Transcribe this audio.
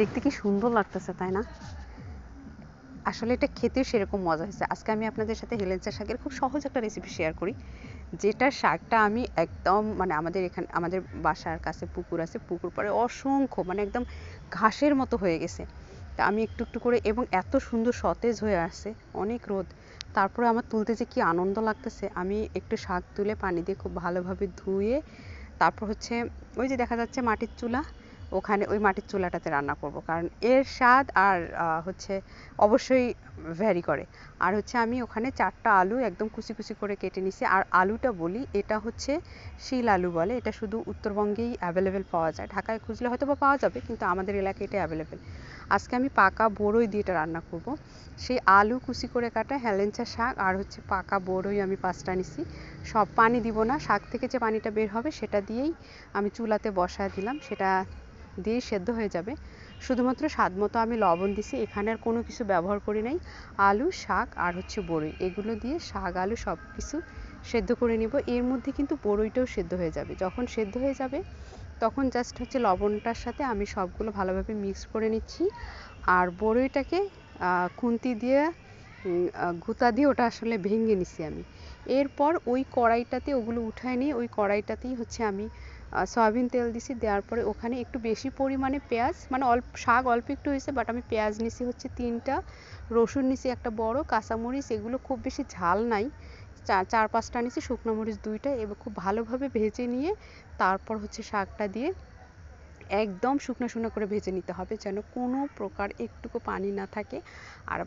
দেখতে কি সুন্দর লাগতেছে, তাই না? আসলে এটা খেতেও সেরকম মজা হয়েছে। আজকে আমি আপনাদের সাথে হেলেঞ্চা শাকের খুব সহজ একটা রেসিপি শেয়ার করি। যেটা শাকটা আমি একদম মানে আমাদের এখানে, আমাদের বাসার কাছে পুকুর আছে, পুকুর পরে অসংখ্য মানে একদম ঘাসের মতো হয়ে গেছে। তা আমি একটু একটু করে এবং এত সুন্দর সতেজ হয়ে আসছে, অনেক রোদ। তারপরে আমার তুলতে যে কি আনন্দ লাগতেছে, আমি একটু শাক তুলে পানি দিয়ে খুব ভালোভাবে ধুয়ে, তারপর হচ্ছে ওই যে দেখা যাচ্ছে মাটির চুলা ওখানে ওই মাটির চুলাটাতে রান্না করব। কারণ এর স্বাদ আর হচ্ছে অবশ্যই ভ্যারি করে। আর হচ্ছে আমি ওখানে চারটা আলু একদম কুচি কুচি করে কেটে নিছি। আর আলুটা বলি, এটা হচ্ছে শিল আলু বলে। এটা শুধু উত্তরবঙ্গেই অ্যাভেলেবেল পাওয়া যায়। ঢাকায় খুঁজলে হয়তো বা পাওয়া যাবে, কিন্তু আমাদের এলাকায় এটা অ্যাভেলেবেল আজকে আমি পাকা বড়ই দিয়ে এটা রান্না করব। সেই আলু কুচি করে কাটা হেলেঞ্চা শাক আর হচ্ছে পাকা বড়ই আমি পাঁচটা নিছি। সব পানি দিব না। শাক থেকে যে পানিটা বের হবে সেটা দিয়েই আমি চুলাতে বসায় দিলাম। সেটা দিয়েই সেদ্ধ হয়ে যাবে। শুধুমাত্র স্বাদ মতো আমি লবণ দিছি, এখানে আর কোনো কিছু ব্যবহার করি নাই। আলু, শাক আর হচ্ছে বড়ই, এগুলো দিয়ে শাক, আলু সব কিছু সেদ্ধ করে নিব। এর মধ্যে কিন্তু বড়ইটাও সেদ্ধ হয়ে যাবে। যখন সেদ্ধ হয়ে যাবে, তখন জাস্ট হচ্ছে লবণটার সাথে আমি সবগুলো ভালোভাবে মিক্স করে নিচ্ছি। আর বড়ইটাকে খুন্তি দিয়ে গুঁতা দিয়ে ওটা আসলে ভেঙে নিছি আমি। এরপর ওই কড়াইটাতে ওগুলো উঠায় নিয়ে ওই কড়াইটাতেই হচ্ছে আমি সয়াবিন তেল দিছি, দেওয়ার পরে ওখানে একটু বেশি পরিমাণে পেঁয়াজ মানে অল্প, শাক অল্প একটু হয়েছে বাট আমি পেঁয়াজ নিছি হচ্ছে তিনটা, রসুন নিছি একটা বড়, কাঁচামরিচ, এগুলো খুব বেশি ঝাল নাই চার চার পাঁচটা নিছি, শুকনো মরিচ দুইটা, এবার খুব ভালোভাবে ভেজে নিয়ে তারপর হচ্ছে শাকটা দিয়ে একদম শুকনো শুকনো করে ভেজে নিতে হবে, যেন কোনো প্রকার একটুকু পানি না থাকে, আর